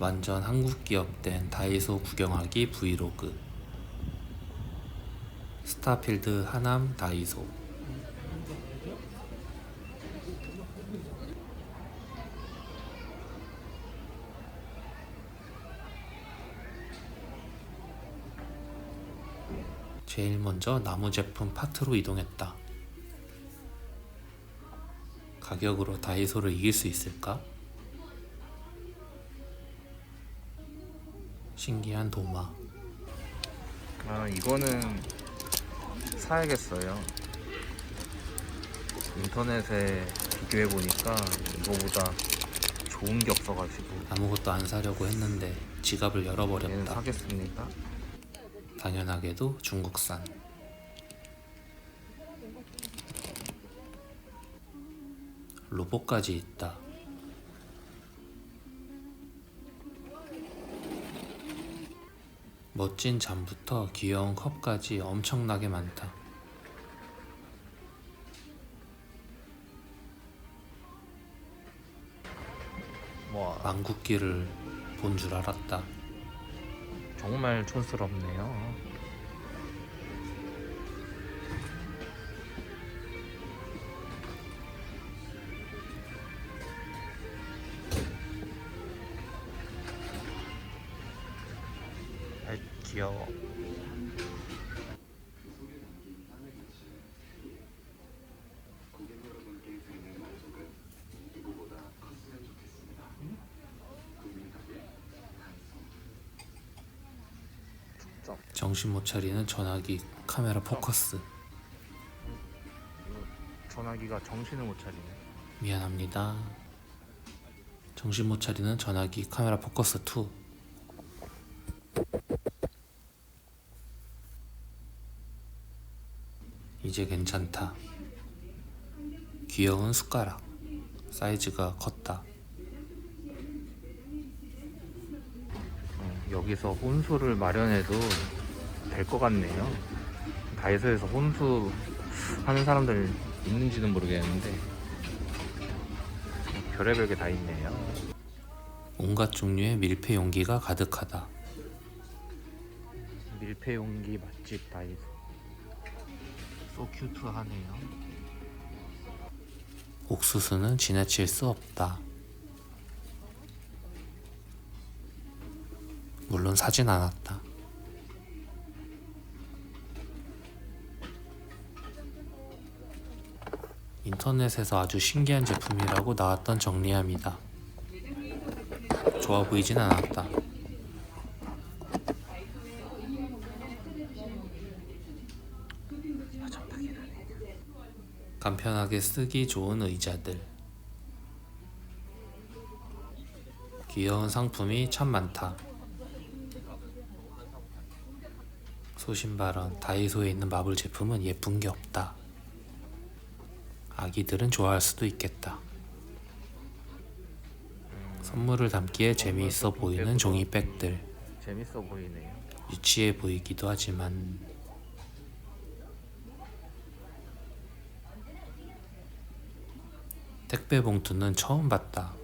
완전 한국 기업 된 다이소 구경하기 브이로그 스타필드 하남 다이소 제일 먼저 나무 제품 파트로 이동했다. 가격으로 다이소를 이길 수 있을까? 신기한 도마. 아 이거는 사야겠어요. 인터넷에 비교해 보니까 이거보다 좋은 게 없어가지고 아무것도 안 사려고 했는데 지갑을 얘는 열어버렸다. 사겠습니다. 당연하게도 중국산. 로봇까지 있다. 멋진 잠부터 귀여운 컵까지 엄청나게 많다. 와 망국기를 본 줄 알았다. 정말 촌스럽네요. 귀여워. 정신 못 차리는 전화기 카메라 포커스. 전화기가 정신을 못 차리네. 미안합니다. 정신 못 차리는 전화기 카메라 포커스 2. 이제 괜찮다. 귀여운 숟가락. 사이즈가 컸다. 어, 여기서 혼수를 마련해도 될 것 같네요. 다이소에서 혼수 하는 사람들 있는지는 모르겠는데 별의별 게 다 있네요. 온갖 종류의 밀폐 용기가 가득하다. 밀폐 용기 맛집 다이소. 소 큐트하네요. 옥수수는 지나칠 수 없다. 물론 사진 않았다. 인터넷에서 아주 신기한 제품이라고 나왔던 정리함이다. 좋아 보이진 않았다. 간편하게 쓰기 좋은 의자들. 귀여운 상품이 참 많다. 소신발언 다이소에 있는 마블 제품은 예쁜 게 없다. 아기들은 좋아할 수도 있겠다. 선물을 담기에 재미있어 보이는 종이백들. 재밌어 보이네요. 유치해 보이기도 하지만 택배 봉투는 처음 봤다.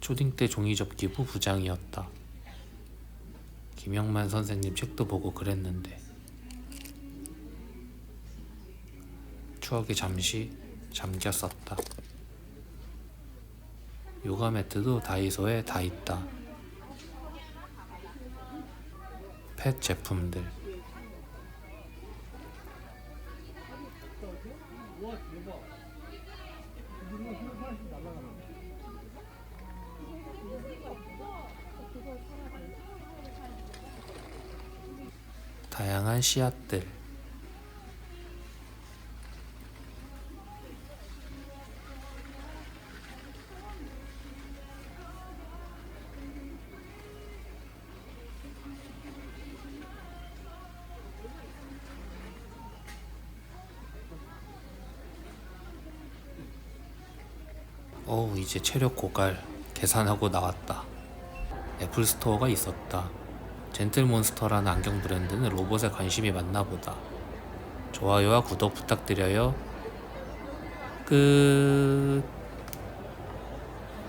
초딩 때 종이접기부 부장이었다. 김영만 선생님 책도 보고 그랬는데 추억에 잠시 잠겼었다. 요가 매트도 다이소에 다 있다. 펫 제품들. 다양한 씨앗들. 어우 이제 체력 고갈 계산하고 나왔다. 애플 스토어가 있었다. 젠틀몬스터라는 안경 브랜드는 로봇에 관심이 많나 보다. 좋아요와 구독 부탁드려요. 끝